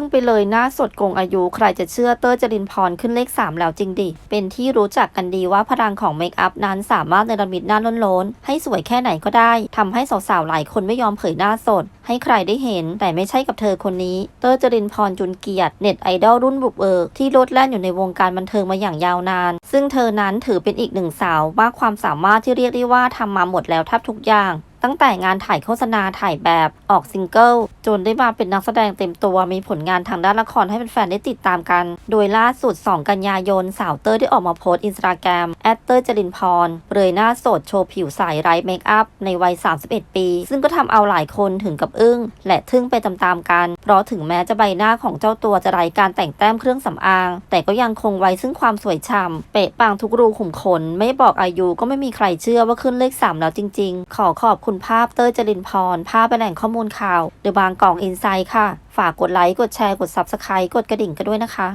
งไปเลยหน้าสดโกงอายุ ใครจะเชื่อเต้ยจรินพรขึ้นเลข 3 แล้วจริงดิ เป็นที่รู้จักกันดีว่าพลังของเมคอัพนั้นสามารถเนรมิตหน้าล้นๆ ให้สวยแค่ไหนก็ได้ทำให้สาวๆ หลายคนไม่ยอมเผยหน้าสด ให้ใครได้เห็น แต่ไม่ใช่กับเธอคนนี้ เต้ยจรินพรจุนเกียรติเน็ตไอดอลรุ่นบุกเบิกที่โลดแล่นอยู่ในวงการบันเทิงมาอย่างยาวนาน ซึ่งเธอนั้นถือเป็นอีกหนึ่งสาวมากความสามารถที่เรียกได้ว่าทำมาหมดแล้วแทบทุกอย่าง ตั้งแต่งานถ่ายโฆษณาถ่ายแบบออกซิงเกิลจนได้มาเป็นนักแสดงเต็มตัวมีผลงานทางด้านละครให้แฟนๆได้ติดตามกัน โดยล่าสุด 2 กันยายน สาวเตอร์ได้ออกมาโพสต์อินสตาแกรมแอดเตอร์จรินพรเปรยหน้าสดโชว์ผิวใสไร้เมคอัพในวัย 31 ปี ซึ่งก็ทำเอาหลายคนถึงกับอึ้ง และทึ่งไปตามๆกัน เพราะถึงแม้จะใบหน้าของเจ้าตัวจะไร้การแต่งแต้มเครื่องสำอาง แต่ก็ยังคงไว้ซึ่งความสวยฉ่ำเป๊ะปังทุกรูขุมขน ไม่บอกอายุก็ไม่มีใครเชื่อว่าขึ้นเลข3แล้วจริง ๆ ขอขอบคุณภาพเต้ยจรินพร ภาพเป็นแหล่งข้อมูลข่าวเดอะบางกล่องอินไซด์ค่ะ ฝากกดไลค์ กดแชร์ กด Subscribe กดกระดิ่งกันด้วยนะคะ